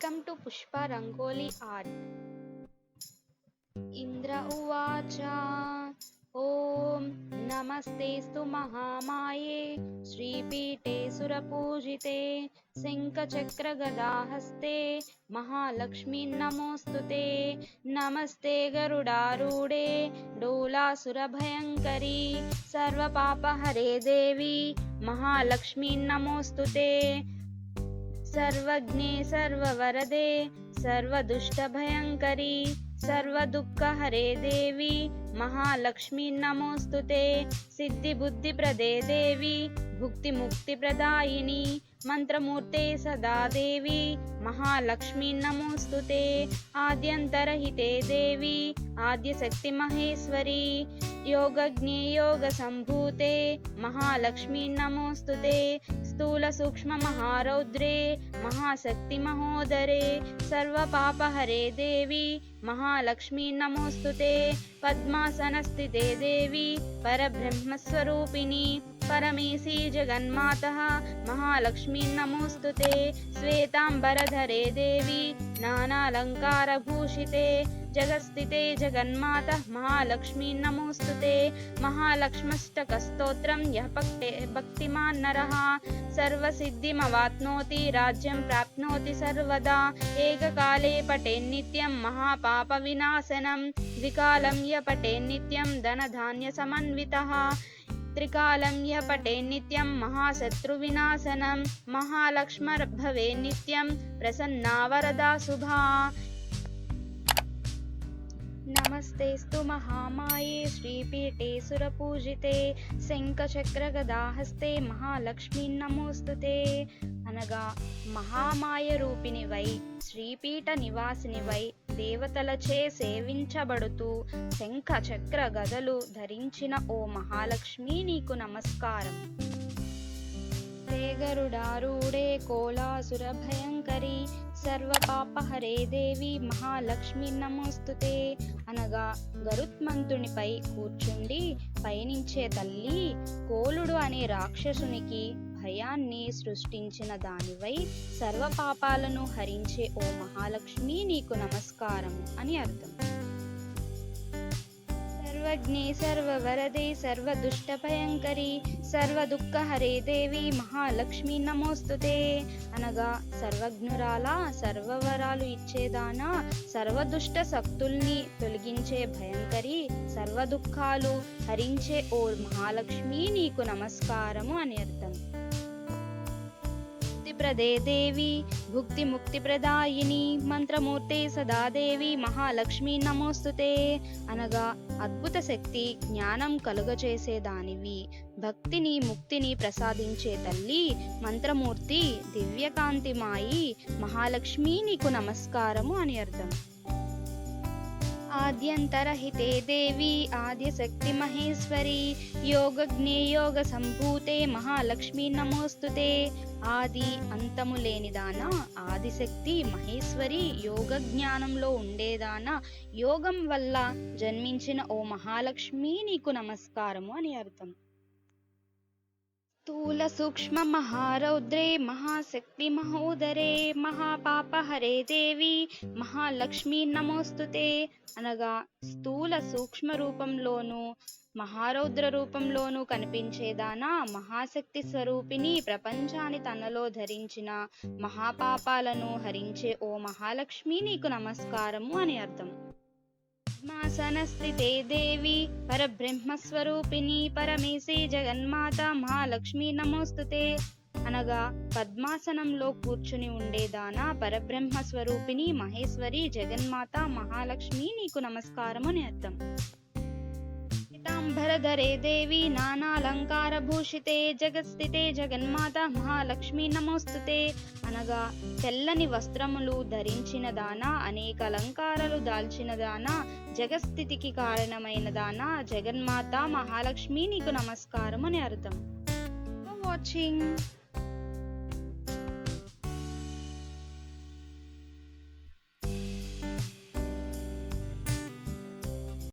Welcome to Pushpa Rangoli art. Indra ఉవాచ ఓం నమస్తేస్తు మహామాయే శ్రీపీఠే సురపూజితే శంఖచక్రగదాహస్తే మహాలక్ష్మీ నమోస్తుతే నమస్తే గరుడారూఢే డోలాసురభయంకరీ సర్వపాపహరే దేవి మహాలక్ష్మీ నమోస్తుతే सर्वज्ञे सर्ववरदे सर्वदुष्टभयङ्करी सर्वदुःखहरे देवी महालक्ष्मी नमोऽस्तु ते सिद्धिबुद्धिप्रदे देवी भुक्तिमुक्तिप्रदायिनी मन्त्रमूर्ते सदा देवी महालक्ष्मी नमोऽस्तु ते आद्यन्तरहिते देवी आद्यशक्तिमहेश्वरी योगज्ञे योगसम्भूते महालक्ष्मी नमोऽस्तु ते स्थूलसूक्ष्ममहारौद्रे महाशक्तिमहोदरे सर्वपापहरे देवी महालक्ष्मी नमोऽस्तु ते पद्मासनस्थिते देवी परब्रह्मस्वरूपिणी परमेशी जगन्मातः महालक्ष्मी नमोऽस्तु ते। श्वेताम्बरधरे देवी नानालङ्कारभूषिते। जगत्स्थिते जगन्मातः महालक्ष्मी नमोऽस्तु ते। महालक्ष्मष्टकस्तोत्रं यः भक्ते भक्तिमान् नरः। सर्वसिद्धिमवाप्नोति राज्यं प्राप्नोति सर्वदा। एककाले पठेन्नित्यं महापापविनाशनं। द्विकालं य पठेन्नित्यं धनधान्यसमन्वितः त्रिकालं य पठेन्नित्यं महाशत्रुविनाशनं महालक्ष्मर्भवे नित्यं प्रसन्ना वरदा शुभा नमस्तेऽस्तु महामाये श्रीपीठे सुरपूजिते శంఖచక్రగదాహస్తే మహాలక్ష్మి నమోస్తుతే అనగా మహామాయ రూపిణివై శ్రీపీఠ నివాసినివై దేవతలచే సేవించబడుతూ శంఖ చక్ర గదలు ధరించిన ఓ మహాలక్ష్మి నీకు నమస్కారం. గరుడారూఢే కోలాసుర భయంకరి సర్వపాపహరే దేవి మహాలక్ష్మి నమోస్తుతే. అనగా గరుత్మంతునిపై కూర్చుండి పయనించే తల్లి కోలుడు అనే రాక్షసునికి భయాన్ని సృష్టించిన దానివై సర్వ పాపాలను హరించే ఓ మహాలక్ష్మి నీకు నమస్కారం అని అర్థం. సర్వజ్ఞే సర్వవరదే సర్వదుష్టభయంకరి సర్వదుఃఖహరే దేవి మహాలక్ష్మి నమోస్తుతే. అనగా సర్వజ్ఞురాలా సర్వవరాలు ఇచ్చేదానా సర్వదుష్ట శక్తుల్ని తొలగించే భయంకరి సర్వ దుఃఖాలు హరించే ఓ మహాలక్ష్మి నీకు నమస్కారము అని అర్థం. ప్రదే దేవి భుక్తి ముక్తిప్రదాయిని మంత్రమూర్తే సదా దేవి మహాలక్ష్మి నమోస్తుతే అనగా అద్భుత శక్తి జ్ఞానం కలుగచేసే దానివి. భక్తిని ముక్తిని ప్రసాదించే తల్లి మంత్రమూర్తి దివ్యకాంతిమాయి మహాలక్ష్మి నీకు నమస్కారము అని అర్థం. ఆద్యంతరహితే దేవి ఆద్యశక్తి మహేశ్వరి యోగజ్ఞే యోగ సంభూతే మహాలక్ష్మి నమోస్తుతే ఆది అంతము లేనిదాన ఆదిశక్తి మహేశ్వరి యోగ జ్ఞానంలో ఉండేదాన యోగం వల్ల జన్మించిన ఓ మహాలక్ష్మి నీకు నమస్కారము అని అర్థం స్థూల సూక్ష్మ మహారౌద్రే మహాశక్తి మహోదరే మహాపాపహరే దేవి మహాలక్ష్మి నమోస్తుతే అనగా స్థూల సూక్ష్మ రూపంలోను మహారౌద్ర రూపంలోనూ కనిపించేదానా మహాశక్తి స్వరూపిణి ప్రపంచాన్ని తనలో ధరించిన మహాపాపాలను హరించే ఓ మహాలక్ష్మి నీకు నమస్కారము అని అర్థం. పద్మాసనస్థితే దేవి పరబ్రహ్మస్వరూపిణి పరమేశి జగన్మాత మహాలక్ష్మి నమోస్తుతే అనగా పద్మాసనంలో కూర్చుని ఉండేదానా పరబ్రహ్మ స్వరూపిణి మహేశ్వరి జగన్మాత మహాలక్ష్మి నీకు నమస్కారము అని అర్థం. పీతాంబరధరే దేవి నానాలంకార భూషితే జగత్స్థితే జగన్మాత మహాలక్ష్మి నమోస్తుతే. అనగా తెల్లని వస్త్రములు ధరించిన దానా అనేక అలంకారాలు దాల్చిన దానా జగస్థితికి కారణమైన దానా జగన్మాత మహాలక్ష్మి నీకు నమస్కారం అని అర్థం. వాచింగ్